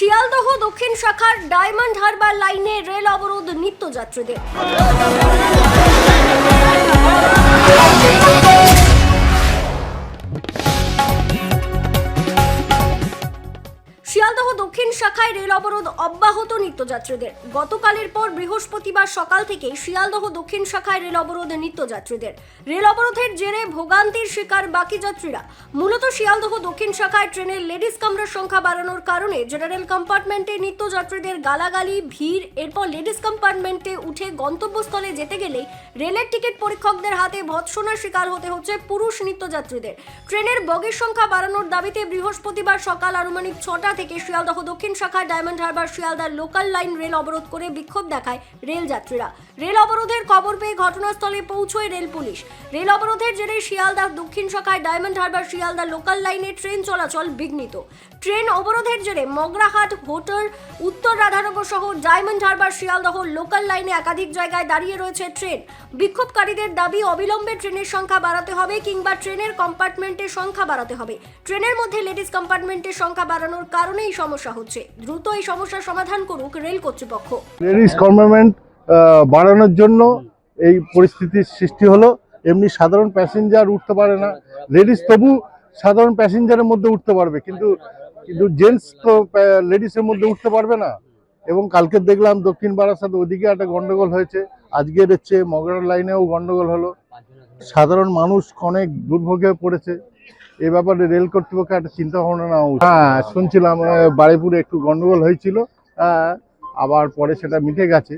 শিয়ালদহ দক্ষিণ শাখার ডায়মন্ড হারবার লাইনে রেল অবরোধ নিত্যযাত্রীদের। দক্ষিণ শাখায় রেল অবরোধ অব্যাহত নিত্যযাত্রীদের। গতকালের পর বৃহস্পতিবার সকাল থেকে শিয়ালদহ দক্ষিণ শাখায় রেল অবরোধ নিত্যযাত্রীদের। রেল অবরোধের জেরে ভোগান্তির শিকার বাকি যাত্রীরা। মূলত শিয়ালদহ দক্ষিণ শাখায় ট্রেনের লেডিস কামরার সংখ্যা বাড়ানোর কারণে জেনারেল কম্পার্টমেন্টে নিত্যযাত্রীদের গালাগালি, ভিড়, এরপর লেডিস কম্পার্টমেন্টে উঠে গন্তব্যস্থলে যেতে গেলেই রেলের টিকিট পরীক্ষকদের হাতে ভৎসনার শিকার হতে হচ্ছে পুরুষ নিত্যযাত্রীদের। ট্রেনের বগির সংখ্যা বাড়ানোর দাবিতে বৃহস্পতিবার সকাল আনুমানিক ছটা থেকে শিয়ালদহ দক্ষিণ শাখায় ডায়মন্ড হারবার শিয়ালদার লোকাল লাইন রেল অবরোধ করে বিক্ষোভ দেখায় রেল যাত্রীরা রেল অবরোধের খবর পেয়ে ঘটনাস্থলে পৌঁছয় রেল পুলিশ। রেল অবরোধের জেরে শিয়ালদা দক্ষিণ শাখায় ডায়মন্ড হারবার শিয়ালদা লোকাল লাইনে ট্রেন চলাচল বিঘ্নিত। ট্রেন অবরোধের জেরে মগরাহাট হোটেল উত্তর রাধানগর সহ ডায়মন্ড হারবার শিয়ালদহ লোকাল লাইনে একাধিক জায়গায় দাঁড়িয়ে রয়েছে ট্রেন। বিক্ষোভকারীদের দাবি, অবিলম্বে ট্রেনের সংখ্যা বাড়াতে হবে কিংবা ট্রেনের কম্পার্টমেন্টের সংখ্যা বাড়াতে হবে। ট্রেনের মধ্যে লেডিস কম্পার্টমেন্টের সংখ্যা বাড়ানোর কারণেই সমস্যা হচ্ছে। দ্রুত এই সমস্যার সমাধান করুক রেল কর্তৃপক্ষ। লেডিস কর্মারমেন্ট বাড়ানোর জন্য এই পরিস্থিতির সৃষ্টি হলো। এমনি সাধারণ প্যাসেঞ্জার উঠতে পারে না। লেডিস তবু সাধারণ প্যাসেঞ্জারের মধ্যে উঠতে পারবে। কিন্তু কিন্তু জেন্টস তো লেডিসের মধ্যে উঠতে পারবে না। এবং কালকে দেখলাম দক্ষিণ বারাসাত ওদিকে একটা গন্ডগোল হয়েছে। আজকের হচ্ছে মগরার লাইনেও গন্ডগোল হলো। সাধারণ মানুষ অনেক দুর্ভোগে পড়েছে। এ ব্যাপারে রেল কর্তৃপক্ষ একটা চিন্তা ভাবনা নেওয়া উচিত। হ্যাঁ শুনছিলাম বারেপুরে একটু গন্ডগোল হয়েছিল আহ, আবার পরে সেটা মিটে গেছে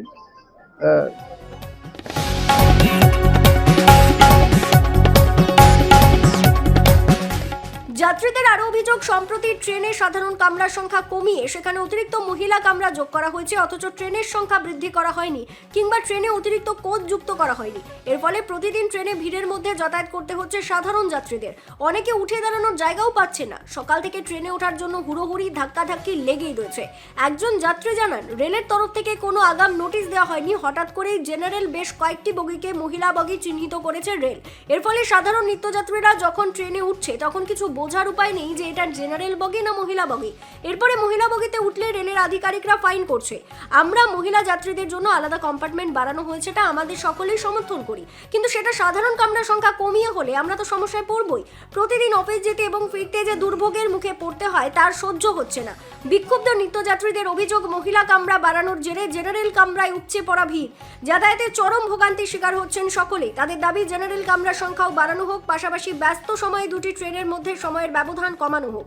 যাত্রীদের আরও অভিযোগ, সম্প্রতি ট্রেনে সাধারণ কামরার সংখ্যা কমিয়ে সেখানে অতিরিক্ত মহিলা কামরা যোগ করা হয়েছে, অথচ ট্রেনের সংখ্যা বৃদ্ধি করা হয়নি, কিংবা ট্রেনে অতিরিক্ত কোচ যুক্ত করা হয়নি। এর ফলে প্রতিদিন ট্রেনে ভিড়ের মধ্যে যাতায়াত করতে হচ্ছে সাধারণ যাত্রীদের। অনেকে উঠে দাঁড়ানোর জায়গাও পাচ্ছে না। সকাল থেকে ট্রেনে ওঠার জন্য হুড়োহুড়ি, ধাক্কাধাক্কি লেগেই রয়েছে। একজন যাত্রী জানান, রেলের তরফ থেকে কোনো আগাম নোটিশ দেওয়া হয়নি। হঠাৎ করেই জেনারেল বেশ কয়েকটি বগিকে মহিলা বগি চিহ্নিত করেছে রেল। এর ফলে সাধারণ নিত্যযাত্রীরা যখন ট্রেনে উঠছে, তখন কিছু বোঝার উপায় নেই যে এটা জেনারেল বগি না মহিলা বগি। এরপরে মহিলা বগিতে উঠলে রেলের আধিকারিকরা ফাইন করছে। আমরা মহিলা যাত্রীদের জন্য আলাদা কম্পার্টমেন্ট বাড়ানো হয়েছেটা আমাদের সকলেই সমর্থন করি। কিন্তু সেটা সাধারণ কামরার সংখ্যা কমিয়ে হলে আমরা তো সমস্যায় পড়বই। প্রতিদিন অফিস যেতে এবং ফিরতে যে দুর্ভোগের মুখে পড়তে হয়, তার সহ্য হচ্ছে না। বিক্ষুব্ধ নিত্যযাত্রীদের অভিযোগ, মহিলা কামরা বাড়ানোর জেরে জেনারেল কামরায় উপচে পড়া ভিড়। যাতায়াতে চরম ভোগান্তির শিকার হচ্ছেন সকলেই। তাদের দাবি জেনারেল কামরার সংখ্যাও বাড়ানো হোক, পাশাপাশি ব্যস্ত সময়ে দুটি ট্রেনের মধ্যে সময়ের ব্যবধান কমানো হোক।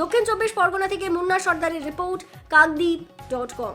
দক্ষিণ চব্বিশ পরগনা থেকে মুন্না সর্দারের রিপোর্ট কাকদ্বীপ ডট কম।